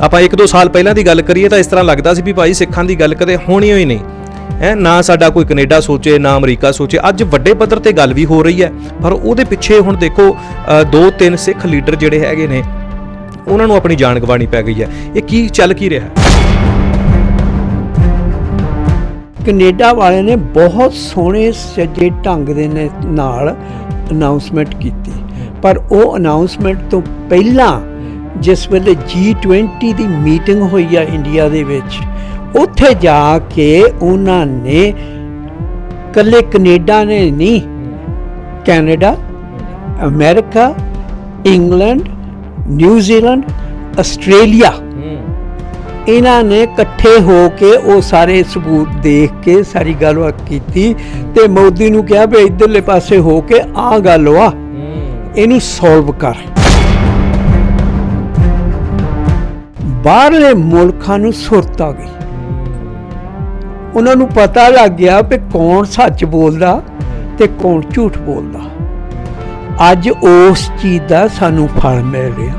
ਆਪਾਂ ਇੱਕ ਦੋ ਸਾਲ ਪਹਿਲਾਂ ਦੀ ਗੱਲ ਕਰੀਏ ਤਾਂ ਇਸ ਤਰ੍ਹਾਂ ਲੱਗਦਾ ਸੀ ਵੀ ਭਾਈ ਸਿੱਖਾਂ ਦੀ ਗੱਲ ਕਦੇ ਹੋਣੀ ਹੋਈ ਨਹੀਂ। ਹੈ, ਨਾ ਸਾਡਾ ਕੋਈ ਕੈਨੇਡਾ ਸੋਚੇ, ਨਾ ਅਮਰੀਕਾ ਸੋਚੇ। ਅੱਜ ਵੱਡੇ ਪੱਧਰ ਤੇ ਗੱਲ ਵੀ ਹੋ ਰਹੀ ਹੈ। ਪਰ ਉਹਦੇ ਪਿੱਛੇ ਹੁਣ ਦੇਖੋ ਦੋ ਤਿੰਨ ਸਿੱਖ ਲੀਡਰ ਜਿਹੜੇ ਹੈਗੇ ਨੇ, ਉਹਨਾਂ ਨੂੰ ਆਪਣੀ ਜਾਨ ਗਵਾਣੀ ਪੈ ਗਈ ਹੈ। ਇਹ ਕੀ, ਚੱਲ ਕੀ ਰਿਹਾ? ਹੈ ਕੈਨੇਡਾ ਵਾਲਿਆਂ ਨੇ ਬਹੁਤ ਸੋਹਣੇ, ਸੱਜੇ ਢੰਗ ਦੇ ਨੇ- ਨਾਲ ਅਨਾਉਂਸਮੈਂਟ ਕੀਤੀ। ਪਰ ਉਹ ਅਨਾਉਂਸਮੈਂਟ ਤੋਂ ਪਹਿਲਾਂ ਜਿਸ ਵੇਲੇ G20 ਦੀ ਮੀਟਿੰਗ ਹੋਈ ਆ ਇੰਡੀਆ ਦੇ ਵਿੱਚ ਉੱਥੇ ਜਾ ਕੇ ਉਹਨਾਂ ਨੇ ਕੱਲੇ ਕੈਨੇਡਾ ਨੇ ਨਹੀਂ Canada America England New Zealand Australia. ਇਹਨਾਂ ਨੇ ਇਕੱਠੇ ਹੋ ਕੇ ਉਹ ਸਾਰੇ ਸਬੂਤ ਦੇਖ ਕੇ ਸਾਰੀ ਗੱਲਬਾਤ ਕੀਤੀ ਤੇ ਮੋਦੀ ਨੂੰ ਕਿਹਾ ਵੀ ਇਧਰਲੇ ਪਾਸੇ ਹੋ ਕੇ ਆ ਗੱਲ ਵਾ। ਇਹਨੂੰ ਸੋਲਵ ਕਰ। ਬਾਹਰਲੇ ਮੁਲਕਾਂ ਨੂੰ ਸੁਰਤ ਆ ਗਈ। ਉਹਨਾਂ ਨੂੰ ਪਤਾ ਲੱਗ ਗਿਆ ਕਿ ਕੌਣ ਸੱਚ ਬੋਲਦਾ ਤੇ ਕੌਣ ਝੂਠ ਬੋਲਦਾ। ਅੱਜ ਉਸ ਚੀਜ਼ ਦਾ ਸਾਨੂੰ ਫਲ ਮਿਲ ਰਿਹਾ।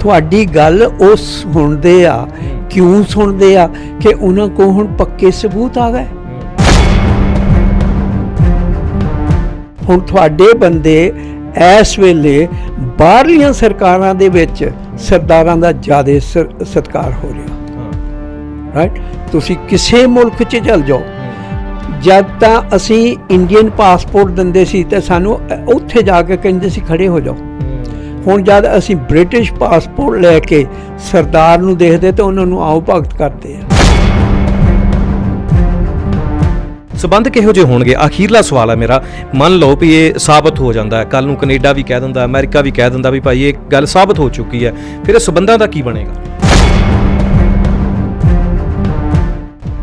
ਤੁਹਾਡੀ ਗੱਲ ਉਹ ਸੁਣਦੇ ਆ, ਕਿਉਂ ਸੁਣਦੇ ਆ ਕਿ ਉਹਨਾਂ ਕੋਲ ਹੁਣ ਪੱਕੇ ਸਬੂਤ ਆ ਗਏ? ਹੁਣ ਤੁਹਾਡੇ ਬੰਦੇ ਇਸ ਵੇਲੇ ਬਾਹਰਲੀਆਂ ਸਰਕਾਰਾਂ ਦੇ ਵਿੱਚ ਸਰਦਾਰਾਂ ਦਾ ਜ਼ਿਆਦਾ ਸਤਿਕਾਰ ਹੋ ਰਿਹਾ। ਰਾਈਟ ਤੁਸੀਂ ਕਿਸੇ ਮੁਲਕ 'ਚ ਚਲ ਜਾਓ। ਜਦ ਤਾਂ ਅਸੀਂ ਇੰਡੀਅਨ ਪਾਸਪੋਰਟ ਦਿੰਦੇ ਸੀ ਤੇ ਸਾਨੂੰ ਉੱਥੇ ਜਾ ਕੇ ਕਹਿੰਦੇ ਸੀ ਖੜੇ ਹੋ ਜਾਓ। ਹੁਣ ਜਦ ਅਸੀਂ ਬ੍ਰਿਟਿਸ਼ ਪਾਸਪੋਰਟ ਲੈ ਕੇ ਸਰਦਾਰ ਨੂੰ ਦੇਖਦੇ ਤਾਂ ਉਹਨਾਂ ਨੂੰ ਆਓ ਭਗਤ ਕਰਦੇ ਆ। ਸਬੰਧ ਕਿਹੋ ਜਿਹੇ ਹੋਣਗੇ? ਅਖੀਰਲਾ ਸਵਾਲ ਹੈ ਮੇਰਾ। ਮੰਨ ਲਓ ਵੀ ਇਹ ਸਾਬਤ ਹੋ ਜਾਂਦਾ ਹੈ। ਕੱਲ ਨੂੰ ਕੈਨੇਡਾ ਵੀ ਕਹਿ ਦਿੰਦਾ, ਅਮਰੀਕਾ ਵੀ ਕਹਿ ਦਿੰਦਾ ਵੀ ਭਾਈ ਇਹ ਗੱਲ ਸਾਬਤ ਹੋ ਚੁੱਕੀ ਹੈ। ਫਿਰ ਇਹ ਸਬੰਧਾਂ ਦਾ ਕੀ ਬਣੇਗਾ?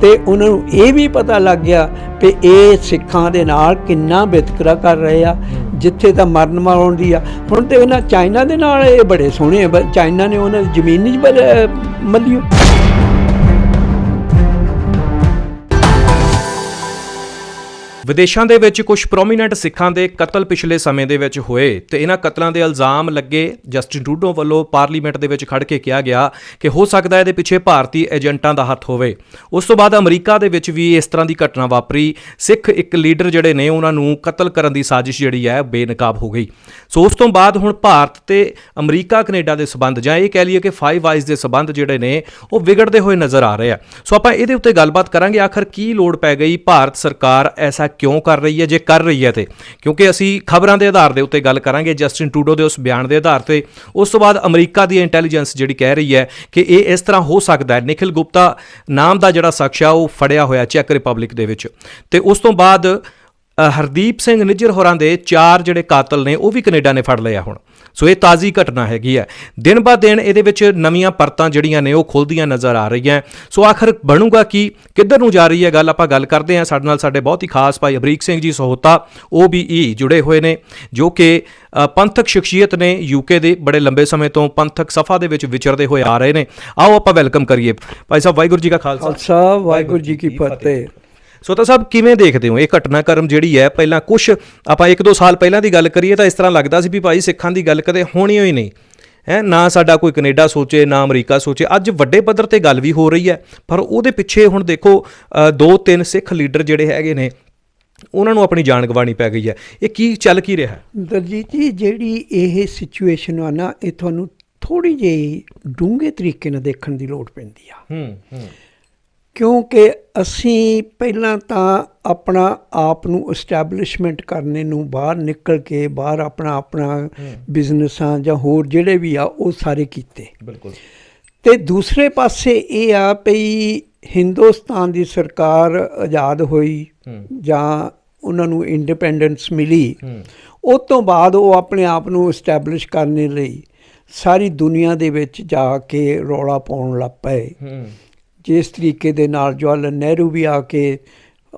ਤੇ ਉਹਨਾਂ ਨੂੰ ਇਹ ਵੀ ਪਤਾ ਲੱਗ ਗਿਆ ਕਿ ਇਹ ਸਿੱਖਾਂ ਦੇ ਨਾਲ ਕਿੰਨਾ ਵਿਤਕਰਾ ਕਰ ਰਹੇ ਆ, ਜਿੱਥੇ ਤਾਂ ਮਰਨ ਮਰਾਉਣ ਦੀ ਆ। ਹੁਣ ਤੇ ਉਹਨਾਂ ਚਾਈਨਾ ਦੇ ਨਾਲ ਇਹ ਬੜੇ ਸੋਹਣੇ ਚਾਈਨਾ ਨੇ ਉਹਨਾਂ ਦੀ ਜ਼ਮੀਨ ਨਹੀਂ ਮੱਲੀ ਵਿਦੇਸ਼ਾਂ ਦੇ ਵਿੱਚ ਕੁਝ ਪ੍ਰੋਮੀਨੈਂਟ ਸਿੱਖਾਂ ਦੇ ਕਤਲ ਪਿਛਲੇ ਸਮੇਂ ਦੇ ਵਿੱਚ ਹੋਏ ਤੇ ਇਹਨਾਂ ਕਤਲਾਂ ਦੇ ਇਲਜ਼ਾਮ ਲੱਗੇ। ਜਸਟਿਨ ਟਰੂਡੋ ਵੱਲੋਂ ਪਾਰਲੀਮੈਂਟ ਦੇ ਵਿੱਚ ਖੜ ਕੇ ਕਿਹਾ ਗਿਆ ਕਿ ਹੋ ਸਕਦਾ ਇਹਦੇ ਪਿੱਛੇ ਭਾਰਤੀ ਏਜੰਟਾਂ ਦਾ ਹੱਥ ਹੋਵੇ। ਉਸ ਤੋਂ ਬਾਅਦ ਅਮਰੀਕਾ ਦੇ ਵਿੱਚ ਵੀ ਇਸ ਤਰ੍ਹਾਂ ਦੀ ਘਟਨਾ ਵਾਪਰੀ। ਸਿੱਖ ਇੱਕ ਲੀਡਰ ਜਿਹੜੇ ਨੇ, ਉਹਨਾਂ ਨੂੰ ਕਤਲ ਕਰਨ ਦੀ ਸਾਜ਼ਿਸ਼ ਜਿਹੜੀ ਹੈ ਬੇਨਕਾਬ ਹੋ ਗਈ। ਸੋ ਉਸ ਤੋਂ ਬਾਅਦ ਹੁਣ ਭਾਰਤ ਤੇ ਅਮਰੀਕਾ, ਕੈਨੇਡਾ ਦੇ ਸਬੰਧ ਜਾਂ ਇਹ ਕਹਿ ਲਈਏ ਕਿ ਫਾਈਵ ਆਈਜ਼ ਦੇ ਸਬੰਧ ਜਿਹੜੇ ਨੇ, ਉਹ ਵਿਗੜਦੇ ਹੋਏ ਨਜ਼ਰ ਆ ਰਹੇ ਆ। ਸੋ ਆਪਾਂ ਇਹਦੇ ਉੱਤੇ ਗੱਲਬਾਤ ਕਰਾਂਗੇ। ਆਖਰ ਕੀ ਲੋੜ ਪੈ ਗਈ ਭਾਰਤ ਸਰਕਾਰ ਐਸਾ ਕਿਉਂ ਕਰ ਰਹੀ ਹੈ, ਜੇ ਕਰ ਰਹੀ ਹੈ ਤੇ? ਕਿਉਂਕਿ ਅਸੀਂ ਖਬਰਾਂ ਦੇ ਆਧਾਰ ਦੇ ਉੱਤੇ ਗੱਲ ਕਰਾਂਗੇ, ਜਸਟਿਨ ਟੂਡੋ ਦੇ ਉਸ ਬਿਆਨ ਦੇ ਆਧਾਰ ਤੇ। ਉਸ ਤੋਂ ਬਾਅਦ ਅਮਰੀਕਾ ਦੀ ਇੰਟੈਲੀਜੈਂਸ ਜਿਹੜੀ ਕਹਿ ਰਹੀ ਹੈ ਕਿ ਇਹ ਇਸ ਤਰ੍ਹਾਂ ਹੋ ਸਕਦਾ ਹੈ। ਨਿਖਿਲ ਗੁਪਤਾ ਨਾਮ ਦਾ ਜਿਹੜਾ ਸ਼ਖਸ ਆ, ਉਹ ਫੜਿਆ ਹੋਇਆ ਚੈੱਕ ਰਿਪਬਲਿਕ ਦੇ ਵਿੱਚ। ਤੇ ਉਸ ਤੋਂ ਬਾਅਦ ਹਰਦੀਪ ਸਿੰਘ ਨਿੱਜਰ ਹੋਰਾਂ ਦੇ ਚਾਰ ਜਿਹੜੇ ਕਾਤਲ ਨੇ, ਉਹ ਵੀ ਕੈਨੇਡਾ ਨੇ ਫੜ ਲਿਆ ਹੁਣ। ਸੋ ਇਹ ਤਾਜ਼ੀ ਘਟਨਾ ਹੈਗੀ ਹੈ। ਦਿਨ ਬਾ ਦਿਨ ਇਹਦੇ ਵਿੱਚ ਨਵੀਆਂ ਪਰਤਾਂ ਜਿਹੜੀਆਂ ਨੇ ਉਹ ਖੁੱਲਦੀਆਂ ਨਜ਼ਰ ਆ ਰਹੀਆਂ। ਸੋ ਆਖਰ ਬਣੂਗਾ ਕੀ? ਕਿੱਧਰ ਨੂੰ ਜਾ ਰਹੀ ਹੈ ਗੱਲ? ਆਪਾਂ ਗੱਲ ਕਰਦੇ ਹਾਂ ਸਾਡੇ ਨਾਲ ਸਾਡੇ ਬਹੁਤ ਹੀ ਖਾਸ ਭਾਈ ਅਮਰੀਕ ਸਿੰਘ ਜੀ ਸਹੋਤਾ ਉਹ ਵੀ ਈ ਜੁੜੇ ਹੋਏ ਨੇ ਜੋ ਕਿ ਪੰਥਕ ਸ਼ਖਸੀਅਤ ਨੇ ਯੂਕੇ ਦੇ ਬੜੇ ਲੰਬੇ ਸਮੇਂ ਤੋਂ ਪੰਥਕ ਸਫਾ ਦੇ ਵਿੱਚ ਵਿਚਰਦੇ ਹੋਏ ਆ ਰਹੇ ਨੇ। ਆਓ ਆਪਾਂ ਵੈਲਕਮ ਕਰੀਏ। ਭਾਈ ਸਾਹਿਬ ਵਾਹਿਗੁਰੂ ਜੀ ਕਾ ਖਾਲਸਾ। ਖਾਲਸਾ ਵਾਹਿਗੁਰੂ ਜੀ ਕੀ ਫਤਿਹ। ਸੋ ਤਾਂ ਸਾਹਿਬ ਕਿਵੇਂ ਦੇਖਦੇ ਹੋ? ਇਹ ਘਟਨਾਕ੍ਰਮ ਜਿਹੜੀ ਹੈ ਪਹਿਲਾਂ ਕੁਝ ਆਪਾਂ ਇੱਕ ਦੋ ਸਾਲ ਪਹਿਲਾਂ ਦੀ ਗੱਲ ਕਰੀਏ ਤਾਂ ਇਸ ਤਰ੍ਹਾਂ ਲੱਗਦਾ ਸੀ ਵੀ ਭਾਈ ਸਿੱਖਾਂ ਦੀ ਗੱਲ ਕਦੇ ਹੋਣੀ ਹੋਈ ਨਹੀਂ। ਹੈ ਨਾ ਸਾਡਾ ਕੋਈ ਕੈਨੇਡਾ ਸੋਚੇ ਨਾ ਅਮਰੀਕਾ ਸੋਚੇ। ਅੱਜ ਵੱਡੇ ਪੱਧਰ ਤੇ ਗੱਲ ਵੀ ਹੋ ਰਹੀ ਹੈ ਪਰ ਉਹਦੇ ਪਿੱਛੇ ਹੁਣ ਦੇਖੋ ਦੋ ਤਿੰਨ ਸਿੱਖ ਲੀਡਰ ਜਿਹੜੇ ਹੈਗੇ ਨੇ ਉਹਨਾਂ ਨੂੰ ਆਪਣੀ ਜਾਨ ਗਵਾਣੀ ਪੈ ਗਈ ਹੈ। ਇਹ ਕੀ ਚੱਲ ਕੀ ਰਿਹਾ? ਹੈ ਦਰਜੀਤ ਜੀ ਜਿਹੜੀ ਇਹ ਸਿਚੁਏਸ਼ਨ ਆ ਨਾ ਇਹ ਤੁਹਾਨੂੰ ਥੋੜੀ ਜਿਹੀ ਡੂੰਘੇ ਤਰੀਕੇ ਨਾਲ ਦੇਖਣ ਦੀ ਲੋੜ ਪੈਂਦੀ ਆ। ਹੂੰ ਹੂੰ। ਕਿਉਂਕਿ ਅਸੀਂ ਪਹਿਲਾਂ ਤਾਂ ਆਪਣਾ ਆਪ ਨੂੰ ਐਸਟੈਬਲਿਸ਼ਮੈਂਟ ਕਰਨੇ ਨੂੰ ਬਾਹਰ ਨਿਕਲ ਕੇ ਬਾਹਰ ਆਪਣਾ ਆਪਣਾ ਬਿਜ਼ਨਸਾਂ ਜਾਂ ਹੋਰ ਜਿਹੜੇ ਵੀ ਆ ਉਹ ਸਾਰੇ ਕੀਤੇ। ਬਿਲਕੁਲ। ਤੇ ਦੂਸਰੇ ਪਾਸੇ ਇਹ ਆ ਪਈ ਹਿੰਦੁਸਤਾਨ ਦੀ ਸਰਕਾਰ ਆਜ਼ਾਦ ਹੋਈ ਜਾਂ ਉਹਨਾਂ ਨੂੰ ਇੰਡੀਪੈਂਡੈਂਸ ਮਿਲੀ ਉਸ ਤੋਂ ਬਾਅਦ ਉਹ ਆਪਣੇ ਆਪ ਨੂੰ ਐਸਟੈਬਲਿਸ਼ ਕਰਨ ਲਈ ਸਾਰੀ ਦੁਨੀਆ ਦੇ ਵਿੱਚ ਜਾ ਕੇ ਰੌਲਾ ਪਾਉਣ ਲੱਗ ਪਏ। ਜਿਸ ਤਰੀਕੇ ਦੇ ਨਾਲ ਜਵਾਹਰ ਨਹਿਰੂ ਵੀ ਆ ਕੇ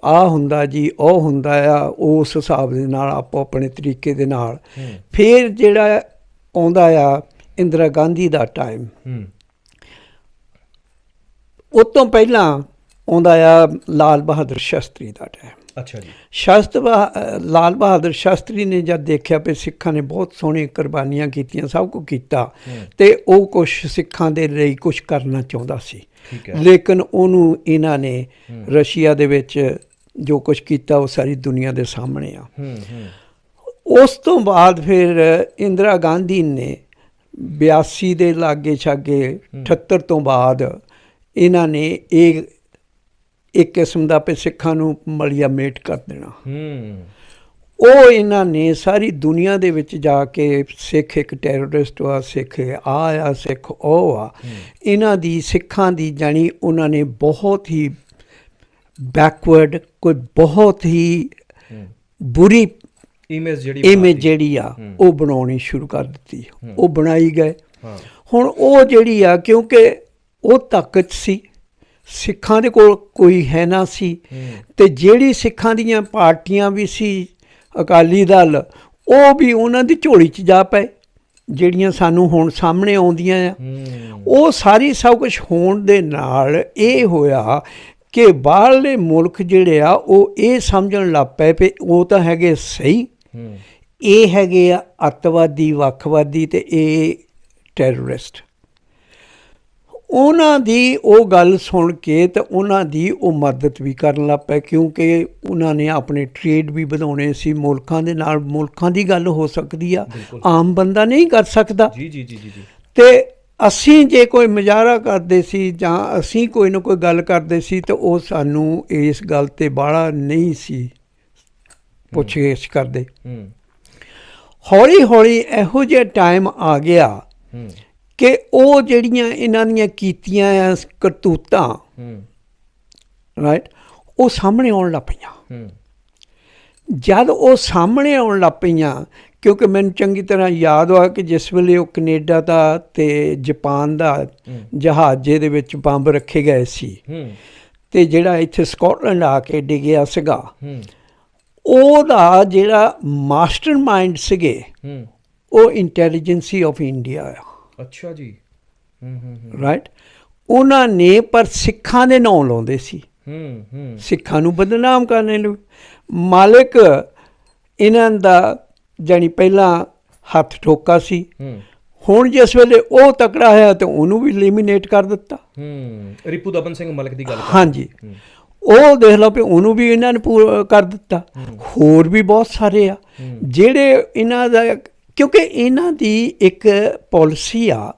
ਆ ਹੁੰਦਾ ਜੀ ਉਹ ਹੁੰਦਾ ਆ ਉਸ ਹਿਸਾਬ ਦੇ ਨਾਲ ਆਪੋ ਆਪਣੇ ਤਰੀਕੇ ਦੇ ਨਾਲ। ਫਿਰ ਜਿਹੜਾ ਆਉਂਦਾ ਆ ਇੰਦਰਾ ਗਾਂਧੀ ਦਾ ਟਾਈਮ ਉਸ ਤੋਂ ਪਹਿਲਾਂ ਆਉਂਦਾ ਆ ਲਾਲ ਬਹਾਦਰ ਸ਼ਾਸਤਰੀ ਦਾ ਟਾਈਮ ਅੱਛਾ ਜੀ। ਸ਼ਾਸਤਰ ਲਾਲ ਬਹਾਦਰ ਸ਼ਾਸਤਰੀ ਨੇ ਜਦ ਦੇਖਿਆ ਵੀ ਸਿੱਖਾਂ ਨੇ ਬਹੁਤ ਸੋਹਣੀਆਂ ਕੁਰਬਾਨੀਆਂ ਕੀਤੀਆਂ ਸਭ ਕੁਝ ਕੀਤਾ। ਤੇ ਉਹ ਕੁਝ ਸਿੱਖਾਂ ਦੇ ਲਈ ਕੁਝ ਕਰਨਾ ਚਾਹੁੰਦਾ ਸੀ। ਲੇਕਿਨ ਉਹਨੂੰ ਇਹਨਾਂ ਨੇ। ਰਸ਼ੀਆ ਦੇ ਵਿੱਚ ਜੋ ਕੁਝ ਕੀਤਾ ਉਹ ਸਾਰੀ ਦੁਨੀਆ ਦੇ ਸਾਹਮਣੇ ਆ। ਉਸ ਤੋਂ ਬਾਅਦ ਫਿਰ ਇੰਦਰਾ ਗਾਂਧੀ ਨੇ 82 ਦੇ ਲਾਗੇ ਛਾਗੇ 78 ਤੋਂ ਬਾਅਦ ਇਹਨਾਂ ਨੇ ਇਹ ਇੱਕ ਕਿਸਮ ਦਾ ਪੇ ਸਿੱਖਾਂ ਨੂੰ ਮਲਿਆ ਮੇਟ ਕਰ ਦੇਣਾ। ਹੂੰ। ਉਹ ਇਹਨਾਂ ਨੇ ਸਾਰੀ ਦੁਨੀਆ ਦੇ ਵਿੱਚ ਜਾ ਕੇ ਸਿੱਖ ਇੱਕ ਟੈਰਰਿਸਟ ਆ ਸਿੱਖ ਆ ਆ ਸਿੱਖ ਉਹ ਆ। ਇਹਨਾਂ ਦੀ ਸਿੱਖਾਂ ਦੀ ਜਾਣੀ ਉਹਨਾਂ ਨੇ ਬਹੁਤ ਹੀ ਬੈਕਵਰਡ ਕੋਈ ਬਹੁਤ ਹੀ ਬੁਰੀ ਇਮੇਜ ਜਿਹੜੀ ਇਮੇਜ। ਜਿਹੜੀ ਆ। ਉਹ ਬਣਾਉਣੀ ਸ਼ੁਰੂ ਕਰ ਦਿੱਤੀ। ਉਹ ਬਣਾਈ ਗਏ। ਹੁਣ ਉਹ ਜਿਹੜੀ ਆ ਕਿਉਂਕਿ ਉਹ ਤਾਕਤ ਸੀ ਸਿੱਖਾਂ ਦੇ ਕੋਲ ਕੋਈ ਹੈ ਨਾ ਸੀ। ਤੇ ਜਿਹੜੀ ਸਿੱਖਾਂ ਦੀਆਂ ਪਾਰਟੀਆਂ ਵੀ ਸੀ ਅਕਾਲੀ ਦਲ ਉਹ ਵੀ ਉਹਨਾਂ ਦੀ ਝੋਲੀ 'ਚ ਜਾ ਪਏ ਜਿਹੜੀਆਂ ਸਾਨੂੰ ਹੁਣ ਸਾਹਮਣੇ ਆਉਂਦੀਆਂ ਆ। ਉਹ ਸਾਰੀ ਸਭ ਕੁਝ ਹੋਣ ਦੇ ਨਾਲ ਇਹ ਹੋਇਆ ਕਿ ਬਾਹਰਲੇ ਮੁਲਕ ਜਿਹੜੇ ਆ ਉਹ ਇਹ ਸਮਝਣ ਲੱਗ ਪਏ ਵੀ ਉਹ ਤਾਂ ਹੈਗੇ ਸਹੀ। ਇਹ ਹੈਗੇ ਆ ਅੱਤਵਾਦੀ ਵੱਖਵਾਦੀ ਤੇ ਇਹ ਟੈਰਰਿਸਟ ਉਹਨਾਂ ਦੀ ਉਹ ਗੱਲ ਸੁਣ ਕੇ ਤੇ ਉਹਨਾਂ ਦੀ ਉਹ ਮਦਦ ਵੀ ਕਰਨ ਲੱਗ ਪਏ ਕਿਉਂਕਿ ਉਹਨਾਂ ਨੇ ਆਪਣੇ ਟ੍ਰੇਡ ਵੀ ਵਧਾਉਣੇ ਸੀ ਮੁਲਕਾਂ ਦੇ ਨਾਲ ਮੁਲਕਾਂ ਦੀ ਗੱਲ ਹੋ ਸਕਦੀ ਆ। ਆਮ ਬੰਦਾ ਨਹੀਂ ਕਰ ਸਕਦਾ। ਜੀ ਜੀ ਜੀ ਜੀ ਤੇ ਅਸੀਂ ਜੇ ਕੋਈ ਮੁਜ਼ਾਹਰਾ ਕਰਦੇ ਸੀ ਜਾਂ ਅਸੀਂ ਕੋਈ ਨਾ ਕੋਈ ਗੱਲ ਕਰਦੇ ਸੀ ਤੇ ਉਹ ਸਾਨੂੰ ਇਸ ਗੱਲ ਤੇ ਬਾਹਲਾ ਨਹੀਂ ਸੀ ਪੁੱਛਗਿੱਛ ਕਰਦੇ। ਹੌਲੀ ਹੌਲੀ ਇਹੋ ਜਿਹਾ ਟਾਈਮ ਆ ਗਿਆ ਹੂੰ। ਕਿ ਉਹ ਜਿਹੜੀਆਂ ਇਹਨਾਂ ਦੀਆਂ ਕੀਤੀਆਂ ਆ ਕਰਤੂਤਾਂ ਹੂੰ। ਰਾਈਟ ਉਹ ਸਾਹਮਣੇ ਆਉਣ ਲੱਗ ਪਈਆਂ। ਹੂੰ। ਜਦ ਉਹ ਸਾਹਮਣੇ ਆਉਣ ਲੱਗ ਪਈਆਂ ਕਿਉਂਕਿ ਮੈਨੂੰ ਚੰਗੀ ਤਰ੍ਹਾਂ ਯਾਦ ਆ ਕਿ ਜਿਸ ਵੇਲੇ ਉਹ ਕੈਨੇਡਾ ਦਾ ਤੇ ਜਾਪਾਨ ਦਾ ਜਹਾਜ਼ੇ ਦੇ ਵਿੱਚ ਬੰਬ ਰੱਖੇ ਗਏ ਸੀ ਤੇ ਜਿਹੜਾ ਇੱਥੇ ਸਕਾਟਲੈਂਡ ਆ ਕੇ ਡਿੱਗਿਆ ਸੀਗਾ ਉਹਦਾ ਜਿਹੜਾ ਮਾਸਟਰਮਾਈਂਡ ਸੀਗੇ ਉਹ ਇੰਟੈਲੀਜੈਂਸੀ ਆਫ ਇੰਡੀਆ ਆ। ਅੱਛਾ ਜੀ। ਹੂੰ ਹੂੰ ਰਾਈਟ ਉਹਨਾਂ ਨੇ ਪਰ ਸਿੱਖਾਂ ਦੇ ਨਾਂ ਲਾਉਂਦੇ ਸੀ। ਹੂੰ ਹੂੰ। ਸਿੱਖਾਂ ਨੂੰ ਬਦਨਾਮ ਕਰਨ ਲਈ। ਮਾਲਕ ਇਹਨਾਂ ਦਾ ਜਾਣੀ ਪਹਿਲਾਂ ਹੱਥ ਠੋਕਾ ਸੀ। ਹੁਣ ਜਿਸ ਵੇਲੇ ਉਹ ਤਕੜਾ ਹੋਇਆ ਤੇ ਉਹਨੂੰ ਵੀ ਐਲੀਮੀਨੇਟ ਕਰ ਦਿੱਤਾ। ਹੂੰ ਰਿਪੂ ਦਬਨ ਸਿੰਘ ਮਲਕ ਦੀ ਗੱਲ ਹਾਂਜੀ। ਉਹ ਦੇਖ ਲਓ ਵੀ ਉਹਨੂੰ ਵੀ ਇਹਨਾਂ ਨੇ ਪੂਰਾ ਕਰ ਦਿੱਤਾ। ਹੋਰ ਵੀ ਬਹੁਤ ਸਾਰੇ ਆ। ਜਿਹੜੇ ਇਹਨਾਂ ਦਾ ਕਿਉਂਕਿ ਇਹਨਾਂ ਦੀ ਇੱਕ ਪਾਲਿਸੀ ਆ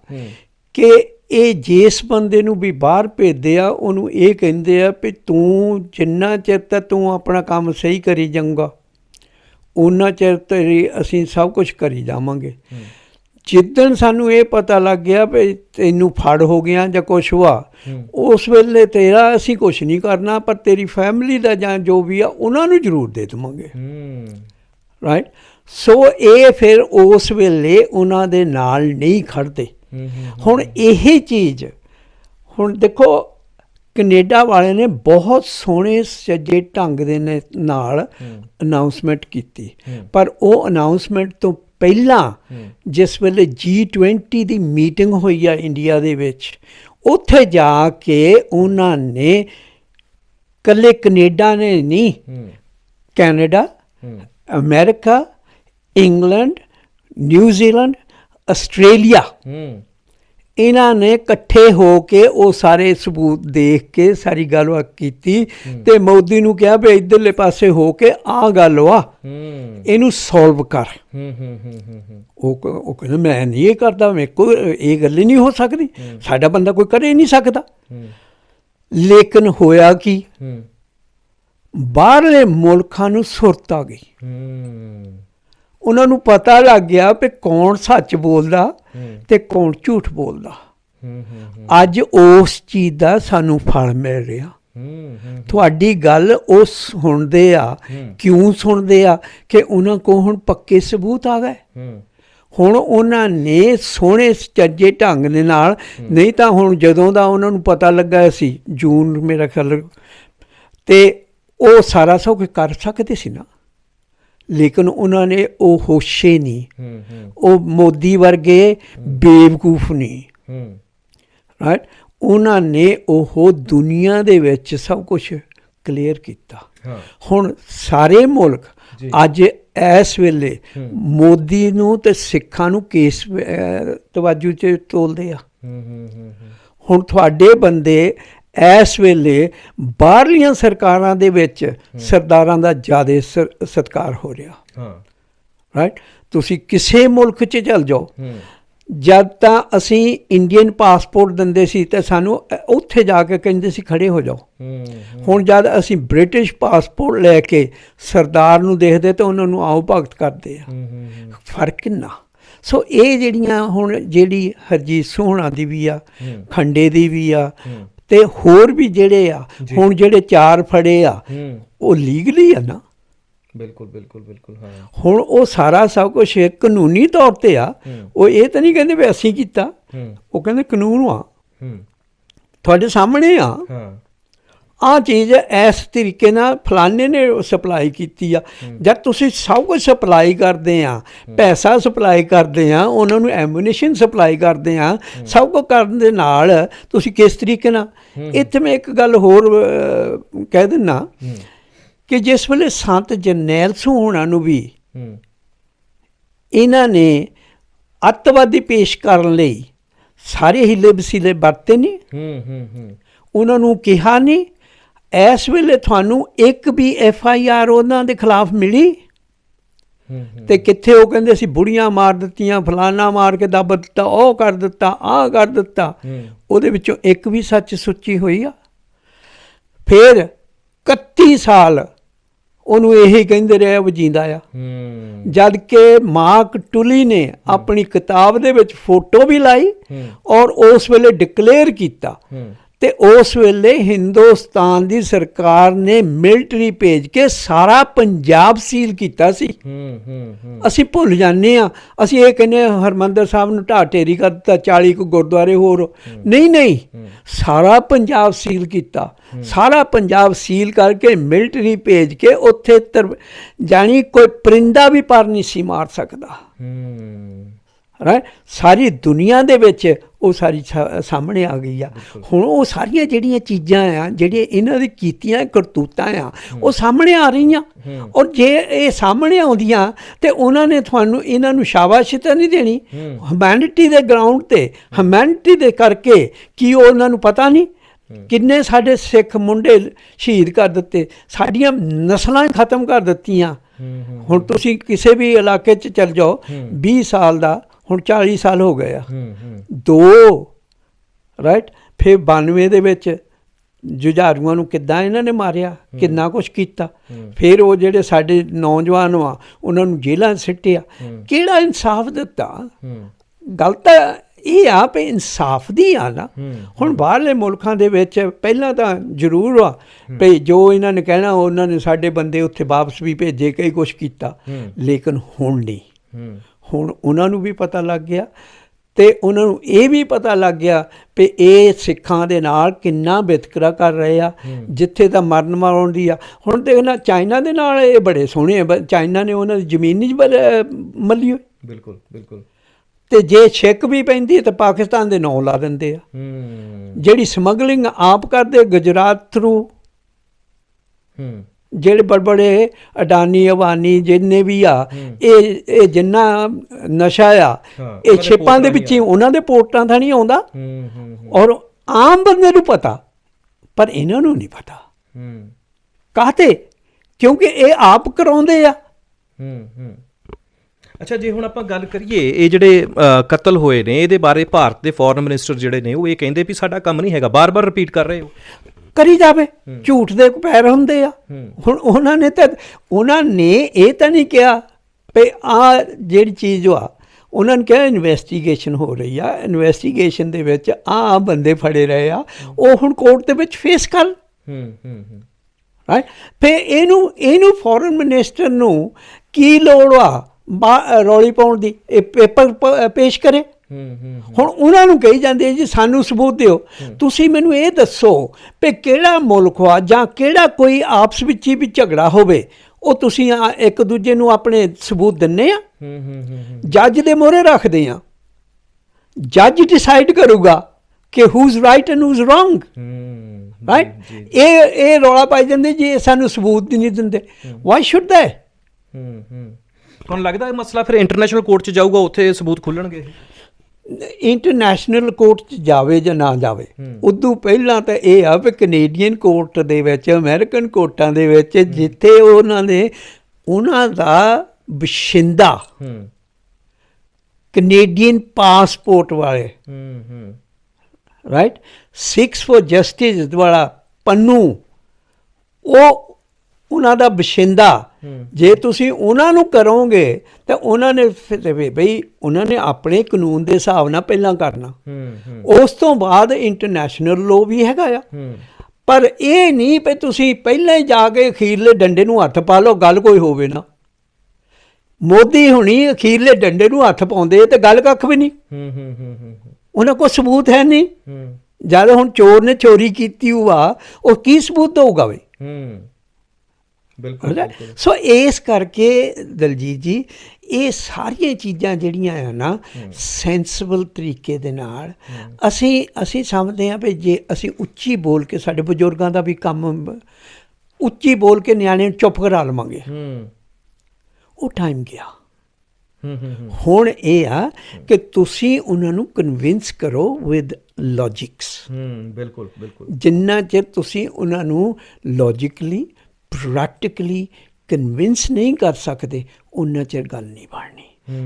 ਕਿ ਇਹ ਜਿਸ ਬੰਦੇ ਨੂੰ ਵੀ ਬਾਹਰ ਭੇਜਦੇ ਆ ਉਹਨੂੰ ਇਹ ਕਹਿੰਦੇ ਆ ਵੀ ਤੂੰ ਜਿੰਨਾ ਚਿਰ ਤੱਕ ਤੂੰ ਆਪਣਾ ਕੰਮ ਸਹੀ ਕਰੀ ਜਾਊਗਾ ਉਹਨਾਂ ਚਿਰ ਤੇਰੀ ਅਸੀਂ ਸਭ ਕੁਝ ਕਰੀ ਜਾਵਾਂਗੇ। ਜਿੱਦਣ ਸਾਨੂੰ ਇਹ ਪਤਾ ਲੱਗ ਗਿਆ ਵੀ ਤੈਨੂੰ ਫੜ ਹੋ ਗਿਆ ਜਾਂ ਕੁਛ ਹੋਆ ਉਸ ਵੇਲੇ ਤੇਰਾ ਅਸੀਂ ਕੁਝ ਨਹੀਂ ਕਰਨਾ ਪਰ ਤੇਰੀ ਫੈਮਿਲੀ ਦਾ ਜਾਂ ਜੋ ਵੀ ਆ ਉਹਨਾਂ ਨੂੰ ਜ਼ਰੂਰ ਦੇ ਦੇਵਾਂਗੇ। ਰਾਈਟ ਸੋ ਇਹ ਫਿਰ ਉਸ ਵੇਲੇ ਉਹਨਾਂ ਦੇ ਨਾਲ ਨਹੀਂ ਖੜਦੇ ਹੁਣ ਇਹ ਚੀਜ਼ ਹੁਣ ਦੇਖੋ ਕੈਨੇਡਾ ਵਾਲਿਆਂ ਨੇ ਬਹੁਤ ਸੋਹਣੇ ਸੱਜੇ ਢੰਗ ਦੇ ਨਾਲ ਅਨਾਉਂਸਮੈਂਟ ਕੀਤੀ। ਪਰ ਉਹ ਅਨਾਉਂਸਮੈਂਟ ਤੋਂ ਪਹਿਲਾਂ ਜਿਸ ਵੇਲੇ G20 ਦੀ ਮੀਟਿੰਗ ਹੋਈ ਆ ਇੰਡੀਆ ਦੇ ਵਿੱਚ ਉੱਥੇ ਜਾ ਕੇ ਉਹਨਾਂ ਨੇ ਕੱਲੇ ਕੈਨੇਡਾ ਨੇ ਨਹੀਂ Canada America England New Zealand Australia. ਹੂੰ। ਇਹਨਾਂ ਨੇ ਇਕੱਠੇ ਹੋ ਕੇ ਉਹ ਸਾਰੇ ਸਬੂਤ ਦੇਖ ਕੇ ਸਾਰੀ ਗੱਲਬਾਤ ਕੀਤੀ ਤੇ ਮੋਦੀ ਨੂੰ ਕਿਹਾ ਵੀ ਇਧਰਲੇ ਪਾਸੇ ਹੋ ਕੇ ਆ ਗੱਲ ਵਾ। ਇਹਨੂੰ ਸੋਲਵ ਕਰ। ਉਹ ਉਹ ਕਹਿੰਦਾ ਮੈਂ ਨਹੀਂ ਇਹ ਕਰਦਾ ਮੇਰੇ ਕੋਲ ਇਹ ਗੱਲ ਹੀ ਨਹੀਂ ਹੋ ਸਕਦੀ। ਸਾਡਾ ਬੰਦਾ ਕੋਈ ਕਰ ਨਹੀਂ ਸਕਦਾ। ਲੇਕਿਨ ਹੋਇਆ ਕੀ? ਬਾਹਰਲੇ ਮੁਲਕਾਂ ਨੂੰ ਸੁਰਤ ਆ ਗਈ। ਉਹਨਾਂ ਨੂੰ ਪਤਾ ਲੱਗ ਗਿਆ ਕਿ ਕੌਣ ਸੱਚ ਬੋਲਦਾ ਤੇ ਕੌਣ ਝੂਠ ਬੋਲਦਾ। ਅੱਜ ਉਸ ਚੀਜ਼ ਦਾ ਸਾਨੂੰ ਫਲ ਮਿਲ ਰਿਹਾ। ਤੁਹਾਡੀ ਗੱਲ ਉਹ ਸੁਣਦੇ ਆ। ਕਿਉਂ ਸੁਣਦੇ ਆ ਕਿ ਉਹਨਾਂ ਕੋਲ ਹੁਣ ਪੱਕੇ ਸਬੂਤ ਆ ਗਏ? ਹੁਣ ਉਹਨਾਂ ਨੇ ਸੋਹਣੇ ਚੱਜੇ ਢੰਗ ਦੇ ਨਾਲ ਨਹੀਂ ਤਾਂ ਹੁਣ ਜਦੋਂ ਦਾ ਉਹਨਾਂ ਨੂੰ ਪਤਾ ਲੱਗਾ ਸੀ ਜੂਨ ਮੇਰਾ ਖਿਆਲ ਤੇ ਉਹ ਸਾਰਾ ਸਭ ਕਰ ਸਕਦੇ ਸੀ ਨਾ। ਲੇਕਿਨ ਉਹਨਾਂ ਨੇ ਉਹ ਹੋਸ਼ੇ ਨਹੀਂ ਉਹ ਮੋਦੀ ਵਰਗੇ ਬੇਵਕੂਫ ਨਹੀਂ ਰਾਈਟ ਉਹਨਾਂ ਨੇ ਉਹ ਦੁਨੀਆ ਦੇ ਵਿੱਚ ਸਭ ਕੁਝ ਕਲੀਅਰ ਕੀਤਾ। ਹੁਣ ਸਾਰੇ ਮੁਲਕ। ਅੱਜ ਇਸ ਵੇਲੇ ਮੋਦੀ ਨੂੰ ਤੇ ਸਿੱਖਾਂ ਨੂੰ ਕੇਸ ਤਵਾਜੂ ਚ ਤੋਲਦੇ ਆ। ਹੁਣ ਤੁਹਾਡੇ ਬੰਦੇ ਇਸ ਵੇਲੇ ਬਾਹਰਲੀਆਂ ਸਰਕਾਰਾਂ ਦੇ ਵਿੱਚ ਸਰਦਾਰਾਂ ਦਾ ਜ਼ਿਆਦਾ ਸਤਿਕਾਰ ਹੋ ਰਿਹਾ। ਹਾਂ। ਰਾਈਟ ਤੁਸੀਂ ਕਿਸੇ ਮੁਲਕ 'ਚ ਚਲ ਜਾਓ। ਜਦ ਤਾਂ ਅਸੀਂ ਇੰਡੀਅਨ ਪਾਸਪੋਰਟ ਦਿੰਦੇ ਸੀ ਤੇ ਸਾਨੂੰ ਉੱਥੇ ਜਾ ਕੇ ਕਹਿੰਦੇ ਸੀ ਖੜੇ ਹੋ ਜਾਓ। ਹੁਣ ਜਦ ਅਸੀਂ ਬ੍ਰਿਟਿਸ਼ ਪਾਸਪੋਰਟ ਲੈ ਕੇ ਸਰਦਾਰ ਨੂੰ ਦੇਖਦੇ ਤਾਂ ਉਹਨਾਂ ਨੂੰ ਆਓ ਭਗਤ ਕਰਦੇ ਆ। ਫ਼ਰਕ ਕਿੰਨਾ? ਸੋ ਇਹ ਜਿਹੜੀਆਂ ਹੁਣ ਜਿਹੜੀ ਹਰਜੀਤ ਸੋਹਣਾ ਦੀ ਵੀ ਆ। ਖੰਡੇ ਦੀ ਵੀ ਆ ਤੇ ਹੋਰ ਵੀ ਜਿਹੜੇ ਆ। ਹੁਣ ਜਿਹੜੇ ਚਾਰ ਫੜੇ ਆ ਉਹ ਲੀਗਲੀ ਆ ਨਾ। ਬਿਲਕੁਲ ਬਿਲਕੁਲ ਬਿਲਕੁਲ ਹਾਂ। ਹੁਣ ਉਹ ਸਾਰਾ ਸਭ ਕੁਝ ਕਾਨੂੰਨੀ ਤੌਰ ਤੇ ਆ। ਉਹ ਇਹ ਤਾਂ ਨਹੀਂ ਕਹਿੰਦੇ ਵੀ ਅਸੀਂ ਕੀਤਾ। ਉਹ ਕਹਿੰਦੇ ਕਾਨੂੰਨ ਆ। ਤੁਹਾਡੇ ਸਾਹਮਣੇ ਆ। ਹਾਂ। ਆ ਚੀਜ਼ ਇਸ ਤਰੀਕੇ ਨਾਲ ਫਲਾਣੇ ਨੇ ਸਪਲਾਈ ਕੀਤੀ ਆ। ਜਦ ਤੁਸੀਂ ਸਭ ਕੁਝ ਸਪਲਾਈ ਕਰਦੇ ਆ ਪੈਸਾ ਸਪਲਾਈ ਕਰਦੇ ਆ ਉਹਨਾਂ ਨੂੰ ਐਮੂਨੀਸ਼ਨ ਸਪਲਾਈ ਕਰਦੇ ਆ ਸਭ ਕੁਝ ਕਰਨ ਦੇ ਨਾਲ ਤੁਸੀਂ ਕਿਸ ਤਰੀਕੇ ਨਾਲ? ਇੱਥੇ ਮੈਂ ਇੱਕ ਗੱਲ ਹੋਰ ਕਹਿ ਦਿੰਨਾ ਕਿ ਜਿਸ ਵੇਲੇ ਸੰਤ ਜਰਨੈਲ ਸਿੰਘ ਹੋਣਾ ਨੂੰ ਵੀ ਇਹਨਾਂ ਨੇ ਅੱਤਵਾਦੀ ਪੇਸ਼ ਕਰਨ ਲਈ ਸਾਰੇ ਹਿੱਲੇ ਵਸੀਲੇ ਵਰਤੇ ਨਹੀਂ ਹੂੰ ਹੂੰ ਹੂੰ। ਉਹਨਾਂ ਨੂੰ ਕਿਹਾ ਨਹੀਂ। ਇਸ ਵੇਲੇ ਤੁਹਾਨੂੰ ਇੱਕ ਵੀ ਐਫ ਆਈ ਆਰ ਉਹਨਾਂ ਦੇ ਖਿਲਾਫ ਮਿਲੀ? ਤੇ ਕਿੱਥੇ ਉਹ ਕਹਿੰਦੇ ਸੀ ਬੁੜੀਆਂ ਮਾਰ ਦਿੱਤੀਆਂ ਫਲਾਨਾ ਮਾਰ ਕੇ ਦੱਬ ਦਿੱਤਾ ਉਹ ਕਰ ਦਿੱਤਾ ਆਹ ਕਰ ਦਿੱਤਾ। ਉਹਦੇ ਵਿੱਚੋਂ ਇੱਕ ਵੀ ਸੱਚ ਸੁੱਚੀ ਹੋਈ ਆ। ਫਿਰ 31 ਸਾਲ ਉਹਨੂੰ ਇਹੀ ਕਹਿੰਦੇ ਰਹੇ ਉਹ ਜਿੰਦਾ ਆ। ਜਦ ਕਿ ਮਾਰਕ ਟੁਲੀ ਨੇ ਆਪਣੀ ਕਿਤਾਬ ਦੇ ਵਿੱਚ ਫੋਟੋ ਵੀ ਲਾਈ ਔਰ ਉਸ ਵੇਲੇ ਡਿਕਲੇਅਰ ਕੀਤਾ। ਤੇ ਉਸ ਵੇਲੇ ਹਿੰਦੁਸਤਾਨ ਦੀ ਸਰਕਾਰ ਨੇ ਮਿਲਟਰੀ ਭੇਜ ਕੇ ਸਾਰਾ ਪੰਜਾਬ ਸੀਲ ਕੀਤਾ ਸੀ। ਹੂੰ ਹੂੰ ਅਸੀਂ ਭੁੱਲ ਜਾਂਦੇ ਆ ਅਸੀਂ ਇਹ ਕਹਿੰਦੇ ਹਰਮੰਦਰ ਸਾਹਿਬ ਨੂੰ ਢਾਹ ਢੇਰੀ ਕਰ ਦਿੱਤਾ 40 ਕੁ ਗੁਰਦੁਆਰੇ ਹੋਰ। ਨਹੀਂ ਨਹੀਂ। ਸਾਰਾ ਪੰਜਾਬ ਸੀਲ ਕੀਤਾ। ਸਾਰਾ ਪੰਜਾਬ ਸੀਲ ਕਰਕੇ ਮਿਲਟਰੀ ਭੇਜ ਕੇ ਉੱਥੇ ਜਾਣੀ ਕੋਈ ਪਰਿੰਦਾ ਵੀ ਪਰ ਨਹੀਂ ਸੀ ਮਾਰ ਸਕਦਾ। ਹੂੰ। ਰਾਈਟ ਸਾਰੀ ਦੁਨੀਆ ਦੇ ਵਿੱਚ ਉਹ ਸਾਰੀ ਸਾਹਮਣੇ ਆ ਗਈ ਆ। ਹੁਣ ਉਹ ਸਾਰੀਆਂ ਜਿਹੜੀਆਂ ਚੀਜ਼ਾਂ ਆ ਜਿਹੜੀਆਂ ਇਹਨਾਂ ਦੀ ਕੀਤੀਆਂ ਕਰਤੂਤਾਂ ਆ ਉਹ ਸਾਹਮਣੇ ਆ ਰਹੀਆਂ। ਔਰ ਜੇ ਇਹ ਸਾਹਮਣੇ ਆਉਂਦੀਆਂ ਤੇ ਉਹਨਾਂ ਨੇ ਤੁਹਾਨੂੰ ਇਹਨਾਂ ਨੂੰ ਸ਼ਾਬਾਸ਼ ਤਾਂ ਨਹੀਂ ਦੇਣੀ। ਹਿਊਮੈਨਿਟੀ ਦੇ ਗਰਾਊਂਡ ਤੇ ਹਿਊਮੈਨਿਟੀ ਦੇ ਕਰਕੇ ਕੀ ਉਹ ਉਹਨਾਂ ਨੂੰ ਪਤਾ ਨਹੀਂ? ਕਿੰਨੇ ਸਾਡੇ ਸਿੱਖ ਮੁੰਡੇ ਸ਼ਹੀਦ ਕਰ ਦਿੱਤੇ ਸਾਡੀਆਂ ਨਸਲਾਂ ਖਤਮ ਕਰ ਦਿੱਤੀਆਂ। ਹੁਣ ਤੁਸੀਂ ਕਿਸੇ ਵੀ ਇਲਾਕੇ 'ਚ ਚਲ ਜਾਓ 20 ਸਾਲ ਦਾ ਹੁਣ 40 ਸਾਲ ਹੋ ਗਏ ਆ। ਦੋ ਰਾਈਟ ਫਿਰ 92 ਦੇ ਵਿੱਚ ਜੁਝਾਰੂਆਂ ਨੂੰ ਕਿੱਦਾਂ ਇਹਨਾਂ ਨੇ ਮਾਰਿਆ ਕਿੰਨਾ ਕੁਝ ਕੀਤਾ? ਫਿਰ ਉਹ ਜਿਹੜੇ ਸਾਡੇ ਨੌਜਵਾਨ ਆ ਉਹਨਾਂ ਨੂੰ ਜੇਲ੍ਹਾਂ ਸਿੱਟਿਆ। ਕਿਹੜਾ ਇਨਸਾਫ ਦਿੱਤਾ? ਹੂੰ। ਗੱਲ ਤਾਂ ਇਹ ਆ ਵੀ ਇਨਸਾਫ ਦੀ ਆ ਨਾ। ਹੁਣ ਬਾਹਰਲੇ ਮੁਲਕਾਂ ਦੇ ਵਿੱਚ ਪਹਿਲਾਂ ਤਾਂ ਜ਼ਰੂਰ ਆ ਵੀ ਜੋ ਇਹਨਾਂ ਨੇ ਕਹਿਣਾ ਉਹਨਾਂ ਨੇ ਸਾਡੇ ਬੰਦੇ ਉੱਥੇ ਵਾਪਸ ਵੀ ਭੇਜੇ ਕਈ ਕੁਝ ਕੀਤਾ। ਲੇਕਿਨ ਹੁਣ ਨਹੀਂ। ਹੁਣ ਉਹਨਾਂ ਨੂੰ ਵੀ ਪਤਾ ਲੱਗ ਗਿਆ ਤੇ ਉਹਨਾਂ ਨੂੰ ਇਹ ਵੀ ਪਤਾ ਲੱਗ ਗਿਆ ਵੀ ਇਹ ਸਿੱਖਾਂ ਦੇ ਨਾਲ ਕਿੰਨਾ ਵਿਤਕਰਾ ਕਰ ਰਹੇ ਆ ਜਿੱਥੇ ਤਾਂ ਮਰਨ ਮਰਾਉਣ ਦੀ ਆ। ਹੁਣ ਦੇਖਣਾ ਚਾਈਨਾ ਦੇ ਨਾਲ ਇਹ ਬੜੇ ਸੋਹਣੇ ਚਾਈਨਾ ਨੇ ਉਹਨਾਂ ਦੀ ਜ਼ਮੀਨ ਨਹੀਂ ਮੱਲੀ ਹੋਈ। ਬਿਲਕੁਲ ਬਿਲਕੁਲ। ਤੇ ਜੇ ਛਿੱਕ ਵੀ ਪੈਂਦੀ ਤਾਂ ਪਾਕਿਸਤਾਨ ਦੇ ਨਾਂ ਲਾ ਦਿੰਦੇ ਆ। ਹੂੰ। ਜਿਹੜੀ ਸਮਗਲਿੰਗ ਆਪ ਕਰਦੇ ਗੁਜਰਾਤ ਥਰੂ ਹੂੰ। ਜਿਹੜੇ ਬੜ ਬੜੇ ਅਡਾਨੀ ਅਵਾਨੀ ਜਿੰਨੇ ਵੀ ਆ ਇਹ ਇਹ ਜਿੰਨਾ ਨਸ਼ਾ ਆ ਇਹ ਛਿਪਾਂ ਦੇ ਵਿੱਚ ਉਹਨਾਂ ਦੇ ਪੋਰਟਾਂ ਦਾ ਨਹੀਂ ਆਉਂਦਾ। ਹੂੰ ਹੂੰ ਹੂੰ। ਔਰ ਆਮ ਬੰਦੇ ਨੂੰ ਪਤਾ ਪਰ ਇਹਨਾਂ ਨੂੰ ਨਹੀਂ ਪਤਾ। ਹੂੰ। ਕਾਹਤੇ? ਕਿਉਂਕਿ ਇਹ ਆਪ ਕਰਾਉਂਦੇ ਆ। ਹੂੰ ਹੂੰ। ਅੱਛਾ ਜੇ ਹੁਣ ਆਪਾਂ ਗੱਲ ਕਰੀਏ ਇਹ ਜਿਹੜੇ ਕਤਲ ਹੋਏ ਨੇ ਇਹਦੇ ਬਾਰੇ ਭਾਰਤ ਦੇ ਫੋਰਨ ਮਿਨਿਸਟਰ ਜਿਹੜੇ ਨੇ ਉਹ ਇਹ ਕਹਿੰਦੇ ਵੀ ਸਾਡਾ ਕੰਮ ਨਹੀਂ ਹੈਗਾ। ਬਾਰ-ਬਾਰ ਰਿਪੀਟ ਕਰ ਰਹੇ ਹੋ। ਕਰੀ ਜਾਵੇ। ਝੂਠ ਦੇ ਪੈਰ ਹੁੰਦੇ ਆ। ਹੁਣ ਉਹਨਾਂ ਨੇ ਤਾਂ ਉਹਨਾਂ ਨੇ ਇਹ ਤਾਂ ਨਹੀਂ ਕਿਹਾ ਵੀ ਆ ਜਿਹੜੀ ਚੀਜ਼ ਆ ਉਹਨਾਂ ਨੇ ਕਿਹਾ ਇਨਵੈਸਟੀਗੇਸ਼ਨ ਹੋ ਰਹੀ ਆ। ਇਨਵੈਸਟੀਗੇਸ਼ਨ ਦੇ ਵਿੱਚ ਆ ਬੰਦੇ ਫੜੇ ਰਹੇ ਆ। ਉਹ ਹੁਣ ਕੋਰਟ ਦੇ ਵਿੱਚ ਫੇਸ ਕਰ। ਹੂੰ ਹੂੰ ਹੂੰ। ਰਾਈਟ ਫੇ ਇਹਨੂੰ ਇਹਨੂੰ ਫੋਰਨ ਮਿਨਿਸਟਰ ਨੂੰ ਕੀ ਲੋੜ ਆ? ਰੌਲੀ ਪਾਉਣ ਦੀ ਇਹ ਪੇਪਰ ਪੇਸ਼ ਕਰੇ। ਹੂੰ ਹੂੰ ਹੁਣ ਉਹਨਾਂ ਨੂੰ ਕਹੀ ਜਾਂਦੇ ਆ ਜੀ ਸਾਨੂੰ ਸਬੂਤ ਦਿਓ। ਤੁਸੀਂ ਮੈਨੂੰ ਇਹ ਦੱਸੋ ਕਿ ਕਿਹੜਾ ਮੁਲਕ ਆ ਜਾਂ ਕਿਹੜਾ ਕੋਈ ਆਪਸ ਵਿੱਚ ਹੀ ਵੀ ਝਗੜਾ ਹੋਵੇ ਉਹ ਤੁਸੀਂ ਇੱਕ ਦੂਜੇ ਨੂੰ ਆਪਣੇ ਸਬੂਤ ਦਿੰਨੇ ਆ? ਹੂੰ ਹੂੰ ਹੂੰ ਹੂੰ। ਜੱਜ ਦੇ ਮੋਹਰੇ ਰੱਖਦੇ ਆ। ਜੱਜ ਡਿਸਾਈਡ ਕਰੂਗਾ ਕਿ who's right and who's wrong who right ਇਹ ਇਹ ਰੌਲਾ ਪਾਈ ਜਾਂਦੇ ਜੀ ਸਾਨੂੰ ਸਬੂਤ ਹੀ ਨਹੀਂ ਦਿੰਦੇ। ਵਾਈ ਸ਼ੁੱਡ ਦੇ ਹੂੰ ਹੂੰ। ਤੁਹਾਨੂੰ ਲੱਗਦਾ ਇਹ ਮਸਲਾ ਫਿਰ ਇੰਟਰਨੈਸ਼ਨਲ ਕੋਰਟ 'ਚ ਜਾਊਗਾ ਉੱਥੇ ਸਬੂਤ ਖੁੱਲਣਗੇ ਇੰਟਰਨੈਸ਼ਨਲ ਕੋਰਟ 'ਚ ਜਾਵੇ ਜਾਂ ਨਾ ਜਾਵੇ ਉਦੋਂ ਪਹਿਲਾਂ ਤਾਂ ਇਹ ਆ ਵੀ ਕੈਨੇਡੀਅਨ ਕੋਰਟ ਦੇ ਵਿੱਚ ਅਮਰੀਕਨ ਕੋਰਟਾਂ ਦੇ ਵਿੱਚ ਜਿੱਥੇ ਉਹਨਾਂ ਨੇ ਉਹਨਾਂ ਦਾ ਬਸ਼ਿੰਦਾ ਕੈਨੇਡੀਅਨ ਪਾਸਪੋਰਟ ਵਾਲੇ ਹੂੰ ਹੂੰ। ਰਾਈਟ 6 ਫॉर ਜਸਟਿਸ ਵਾਲਾ ਪੰਨੂ ਉਹ ਉਹਨਾਂ ਦਾ ਬਸ਼ਿੰਦਾ। ਜੇ ਤੁਸੀਂ ਉਹਨਾਂ ਨੂੰ ਕਰੋਗੇ ਤਾਂ ਉਹਨਾਂ ਨੇ ਬਈ ਉਹਨਾਂ ਨੇ ਆਪਣੇ ਕਾਨੂੰਨ ਦੇ ਹਿਸਾਬ ਨਾਲ ਪਹਿਲਾਂ ਕਰਨਾ। ਉਸ ਤੋਂ ਬਾਅਦ ਇੰਟਰਨੈਸ਼ਨਲ ਲੋ ਵੀ ਹੈਗਾ ਆ। ਪਰ ਇਹ ਨਹੀਂ ਵੀ ਤੁਸੀਂ ਪਹਿਲਾਂ ਹੀ ਜਾ ਕੇ ਅਖੀਰਲੇ ਡੰਡੇ ਨੂੰ ਹੱਥ ਪਾ ਲਓ ਗੱਲ ਕੋਈ ਹੋਵੇ ਨਾ। ਮੋਦੀ ਹੁਣੀ ਅਖੀਰਲੇ ਡੰਡੇ ਨੂੰ ਹੱਥ ਪਾਉਂਦੇ ਤੇ ਗੱਲ ਕੱਖ ਵੀ ਨਹੀਂ। ਹੂੰ ਹੂੰ ਹੂੰ ਹੂੰ ਉਹਨਾਂ ਕੋਲ ਸਬੂਤ ਹੈ ਨਹੀਂ। ਜਦ ਹੁਣ ਚੋਰ ਨੇ ਚੋਰੀ ਕੀਤੀ ਹੋਆ ਉਹ ਕੀ ਸਬੂਤ ਦਊਗਾ ਵੇ ਹੂੰ। ਬਿਲਕੁਲ ਸੋ ਇਸ ਕਰਕੇ ਦਲਜੀਤ ਜੀ ਇਹ ਸਾਰੀਆਂ ਚੀਜ਼ਾਂ ਜਿਹੜੀਆਂ ਆ ਨਾ ਸੈਂਸਿਬਲ ਤਰੀਕੇ ਦੇ ਨਾਲ ਅਸੀਂ ਅਸੀਂ ਸਮਝਦੇ ਹਾਂ ਵੀ ਜੇ ਅਸੀਂ ਉੱਚੀ ਬੋਲ ਕੇ ਸਾਡੇ ਬਜ਼ੁਰਗਾਂ ਦਾ ਵੀ ਕੰਮ ਉੱਚੀ ਬੋਲ ਕੇ ਨਿਆਣੇ ਨੂੰ ਚੁੱਪ ਕਰਾ ਲਵਾਂਗੇ। ਹੂੰ। ਉਹ ਟਾਈਮ ਗਿਆ। ਹੁਣ ਇਹ ਆ ਕਿ ਤੁਸੀਂ ਉਹਨਾਂ ਨੂੰ ਕਨਵਿੰਸ ਕਰੋ ਵਿਦ ਲੌਜਿਕਸ ਹੂੰ ਬਿਲਕੁਲ ਬਿਲਕੁਲ। ਜਿੰਨਾ ਚਿਰ ਤੁਸੀਂ ਉਹਨਾਂ ਨੂੰ ਲੌਜੀਕਲੀ ਪ੍ਰੈਕਟੀਕਲੀ ਕਨਵਿੰਸ ਨਹੀਂ ਕਰ ਸਕਦੇ ਉਹਨਾਂ ਚਿਰ ਗੱਲ ਨਹੀਂ ਬਣਨੀ।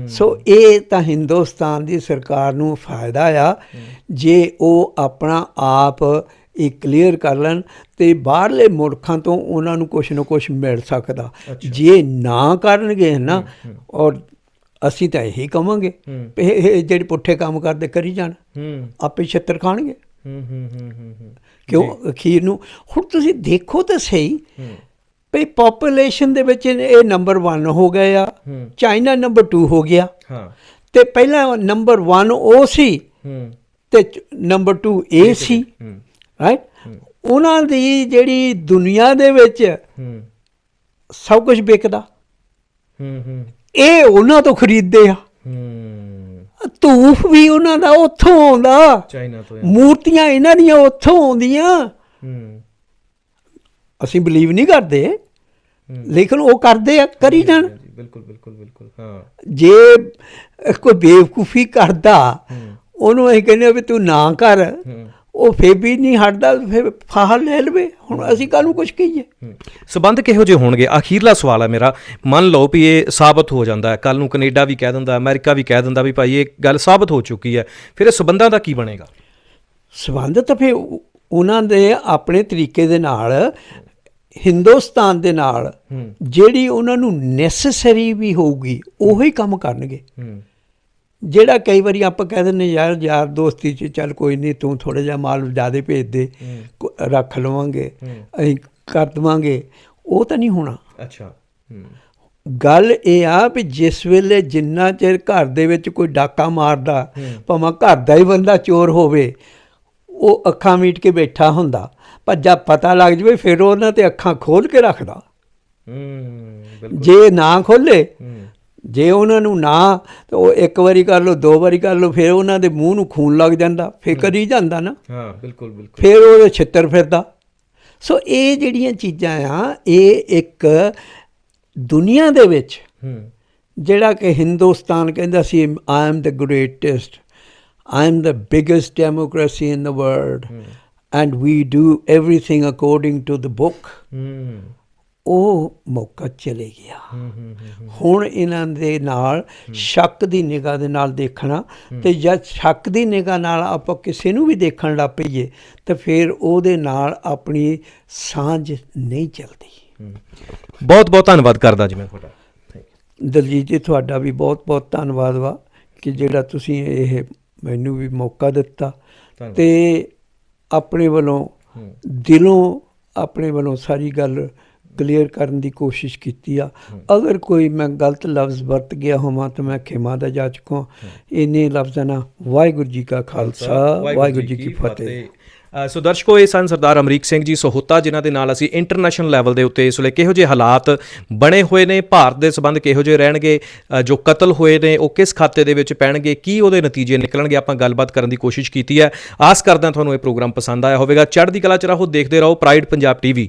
ਸੋ ਇਹ ਤਾਂ ਹਿੰਦੁਸਤਾਨ ਦੀ ਸਰਕਾਰ ਨੂੰ ਫਾਇਦਾ ਆ ਜੇ ਉਹ ਆਪਣਾ ਆਪ ਇਹ ਕਲੀਅਰ ਕਰ ਲੈਣ ਤੇ ਬਾਹਰਲੇ ਮੁਲਕਾਂ ਤੋਂ ਉਹਨਾਂ ਨੂੰ ਕੁਝ ਨਾ ਕੁਝ ਮਿਲ ਸਕਦਾ। ਜੇ ਨਾ ਕਰਨਗੇ ਨਾ ਔਰ ਅਸੀਂ ਤਾਂ ਇਹੀ ਕਵਾਂਗੇ ਇਹ ਜਿਹੜੇ ਪੁੱਠੇ ਕੰਮ ਕਰਦੇ ਕਰੀ ਜਾਣ। ਆਪੇ ਛੱਤਰ ਖਾਣਗੇ। ਹੂੰ ਹੂੰ ਹੂੰ ਹੂੰ ਹੂੰ। ਕਿਉਂ? ਅਖੀਰ ਨੂੰ ਹੁਣ ਤੁਸੀਂ ਦੇਖੋ ਤਾਂ ਸਹੀ। ਭਈ ਪੋਪੂਲੇਸ਼ਨ ਦੇ ਵਿੱਚ ਇਹ ਨੰਬਰ 1 ਹੋ ਗਿਆ ਆ। ਚਾਈਨਾ ਨੰਬਰ 2 ਹੋ ਗਿਆ। ਹਾਂ। ਤੇ ਪਹਿਲਾਂ ਨੰਬਰ 1 ਉਹ ਸੀ। ਹੂੰ। ਤੇ ਨੰਬਰ 2 ਇਹ ਸੀ। ਹੂੰ। ਰਾਈਟ ਉਹਨਾਂ ਦੀ ਜਿਹੜੀ ਦੁਨੀਆ ਦੇ ਵਿੱਚ ਹੂੰ। ਸਭ ਕੁਝ ਵਿਕਦਾ। ਹੂੰ ਹੂੰ। ਇਹ ਉਹਨਾਂ ਤੋਂ ਖਰੀਦਦੇ ਆ। ਹੂੰ। ਧੂਫ ਵੀ ਉਹਨਾਂ ਦਾ ਉੱਥੋਂ ਆਉਂਦਾ। ਚਾਈਨਾ ਤੋਂ ਮੂਰਤੀਆਂ ਇਹਨਾਂ ਦੀਆਂ ਉੱਥੋਂ ਆਉਂਦੀਆਂ। ਹੂੰ। ਅਸੀਂ ਬਲੀਵ ਨਹੀਂ ਕਰਦੇ। ਲੇਕਿਨ ਉਹ ਕਰਦੇ ਆ ਕਰੀ ਜਾਣ। ਬਿਲਕੁਲ ਬਿਲਕੁਲ ਬਿਲਕੁਲ ਹਾਂ। ਜੇ ਕੋਈ ਬੇਵਕੂਫੀ ਕਰਦਾ ਉਹਨੂੰ ਇਹ ਕਹਿੰਦੇ ਵੀ ਤੂੰ ਨਾ ਕਰ ਉਹ ਫੇਰ ਵੀ ਨਹੀਂ ਹਟਦਾ ਫੇਰ ਫਾਹ ਲੈ ਲਵੇ। ਹੁਣ ਅਸੀਂ ਕਾਹਨੂੰ ਕੁਝ ਕਹੀਏ? ਸਬੰਧ ਕਿਹੋ ਜਿਹੇ ਹੋਣਗੇ? ਅਖੀਰਲਾ ਸਵਾਲ ਹੈ ਮੇਰਾ। ਮੰਨ ਲਓ ਵੀ ਇਹ ਸਾਬਤ ਹੋ ਜਾਂਦਾ ਹੈ। ਕੱਲ ਨੂੰ ਕੈਨੇਡਾ ਵੀ ਕਹਿ ਦਿੰਦਾ ਅਮਰੀਕਾ ਵੀ ਕਹਿ ਦਿੰਦਾ ਵੀ ਭਾਈ ਇਹ ਗੱਲ ਸਾਬਤ ਹੋ ਚੁੱਕੀ ਹੈ। ਫਿਰ ਇਹ ਸਬੰਧਾਂ ਦਾ ਕੀ ਬਣੇਗਾ? ਸਬੰਧ ਤਾਂ ਫੇਰ ਉਹ- ਉਹਨਾਂ ਦੇ ਆਪਣੇ ਤਰੀਕੇ ਦੇ ਨਾਲ ਹਿੰਦੁਸਤਾਨ ਦੇ ਨਾਲ ਜਿਹੜੀ ਉਹਨਾਂ ਨੂੰ ਨੈਸੈਸਰੀ ਵੀ ਹੋਊਗੀ ਉਹੀ ਕੰਮ ਕਰਨਗੇ। ਜਿਹੜਾ ਕਈ ਵਾਰੀ ਆਪਾਂ ਕਹਿ ਦਿੰਦੇ ਯਾਰ ਯਾਰ ਦੋਸਤੀ ਚ ਚੱਲ ਕੋਈ ਨਹੀਂ ਤੂੰ ਥੋੜਾ ਜਿਹਾ ਮਾਲ ਜ਼ਿਆਦਾ ਭੇਜ ਦੇ ਰੱਖ ਲਵਾਂਗੇ ਅਸੀਂ ਕਰ ਦਵਾਂਗੇ ਉਹ ਤਾਂ ਨਹੀਂ ਹੋਣਾ। ਅੱਛਾ ਗੱਲ ਇਹ ਆ ਵੀ ਜਿਸ ਵੇਲੇ ਜਿੰਨਾ ਚਿਰ ਘਰ ਦੇ ਵਿੱਚ ਕੋਈ ਡਾਕਾ ਮਾਰਦਾ ਭਾਵੇਂ ਘਰ ਦਾ ਹੀ ਬੰਦਾ ਚੋਰ ਹੋਵੇ ਉਹ ਅੱਖਾਂ ਮੀਟ ਕੇ ਬੈਠਾ ਹੁੰਦਾ। ਜਦ ਪਤਾ ਲੱਗ ਜਵੇ ਫਿਰ ਉਹਨਾਂ ਤੇ ਅੱਖਾਂ ਖੋਲ ਕੇ ਰੱਖਦਾ। ਹੂੰ ਜੇ ਨਾ ਖੋਲੇ ਹੂੰ। ਜੇ ਉਹਨਾਂ ਨੂੰ ਨਾ ਤਾਂ ਉਹ ਇੱਕ ਵਾਰੀ ਕਰ ਲਓ ਦੋ ਵਾਰੀ ਕਰ ਲਓ ਫਿਰ ਉਹਨਾਂ ਦੇ ਮੂੰਹ ਨੂੰ ਖੂਨ ਲੱਗ ਜਾਂਦਾ ਫਿਰ ਕਰੀ ਜਾਂਦਾ ਨਾ। ਹਾਂ ਬਿਲਕੁਲ ਬਿਲਕੁਲ। ਫਿਰ ਉਹ ਛਿੱਤਰ ਫਿਰਦਾ। ਸੋ ਇਹ ਜਿਹੜੀਆਂ ਚੀਜ਼ਾਂ ਆ ਇਹ ਇੱਕ ਦੁਨੀਆ ਦੇ ਵਿੱਚ ਹੂੰ। ਜਿਹੜਾ ਕਿ ਹਿੰਦੁਸਤਾਨ ਕਹਿੰਦਾ ਸੀ I am the greatest I am the biggest democracy in the world and we do everything according to the book ਉਹ ਮੌਕਾ ਚਲੇ ਗਿਆ। ਹੂੰ ਹੂੰ ਹੁਣ ਇਹਨਾਂ ਦੇ ਨਾਲ ਸ਼ੱਕ ਦੀ ਨਿਗਾਹ ਦੇ ਨਾਲ ਦੇਖਣਾ। ਤੇ ਜਦ ਸ਼ੱਕ ਦੀ ਨਿਗਾਹ ਨਾਲ ਆਪਾਂ ਕਿਸੇ ਨੂੰ ਵੀ ਦੇਖਣ ਲੱਗ ਪਈਏ ਤਾਂ ਫਿਰ ਉਹਦੇ ਨਾਲ ਆਪਣੀ ਸਾਂਝ ਨਹੀਂ ਚੱਲਦੀ। ਬਹੁਤ ਬਹੁਤ ਧੰਨਵਾਦ ਕਰਦਾ ਜੀ ਮੈਂ ਤੁਹਾਡਾ। ਦਲਜੀਤ ਜੀ ਤੁਹਾਡਾ ਵੀ ਬਹੁਤ ਬਹੁਤ ਧੰਨਵਾਦ ਵਾ ਕਿ ਜਿਹੜਾ ਤੁਸੀਂ ਇਹ ਮੈਨੂੰ ਵੀ ਮੌਕਾ ਦਿੱਤਾ। ਤੇ ਆਪਣੇ ਵੱਲੋਂ ਦਿਲੋਂ ਆਪਣੇ ਵੱਲੋਂ ਸਾਰੀ ਗੱਲ ਕਲੀਅਰ ਕਰਨ ਦੀ ਕੋਸ਼ਿਸ਼ ਕੀਤੀ ਆ। ਅਗਰ ਕੋਈ ਮੈਂ ਗਲਤ ਲਫ਼ਜ਼ ਵਰਤ ਗਿਆ ਹੋਵਾਂ ਤਾਂ ਮੈਂ ਖਿਮਾ ਦਾ ਜਾਚਕ ਹਾਂ। ਇੰਨੇ ਲਫ਼ਜ਼ਾਂ ਨਾਲ ਵਾਹਿਗੁਰੂ ਜੀ ਕਾ ਖਾਲਸਾ ਵਾਹਿਗੁਰੂ ਜੀ ਕੀ ਫਤਿਹ। ਸੋ ਦਰਸ਼ਕੋ ਇਹ ਸਨ ਸਰਦਾਰ ਅਮਰੀਕ ਸਿੰਘ ਜੀ ਸੋਹਤਾ, ਜਿਨ੍ਹਾਂ ਦੇ ਨਾਲ ਅਸੀਂ ਇੰਟਰਨੈਸ਼ਨਲ ਲੈਵਲ ਦੇ ਉੱਤੇ ਇਸ ਵੇਲੇ ਕਿਹੋ ਜਿਹੇ ਹਾਲਾਤ ਬਣੇ ਹੋਏ ਨੇ, ਭਾਰਤ ਦੇ ਸਬੰਧ ਕਿਹੋ ਜਿਹੇ ਰਹਿਣਗੇ ਜੋ ਕਤਲ ਹੋਏ ਨੇ, ਉਹ ਕਿਸ ਖਾਤੇ ਦੇ ਵਿੱਚ ਪੈਣਗੇ, ਕੀ ਉਹਦੇ ਨਤੀਜੇ ਨਿਕਲਣਗੇ, ਆਪਾਂ ਗੱਲਬਾਤ ਕਰਨ ਦੀ ਕੋਸ਼ਿਸ਼ ਕੀਤੀ ਹੈ। ਆਸ ਕਰਦਾ ਤੁਹਾਨੂੰ ਇਹ ਪ੍ਰੋਗਰਾਮ ਪਸੰਦ ਆਇਆ ਹੋਵੇਗਾ। ਚੜ੍ਹਦੀ ਕਲਾ ਚ ਰਹੋ, ਦੇਖਦੇ ਰਹੋ ਪ੍ਰਾਈਡ ਪੰਜਾਬ ਟੀਵੀ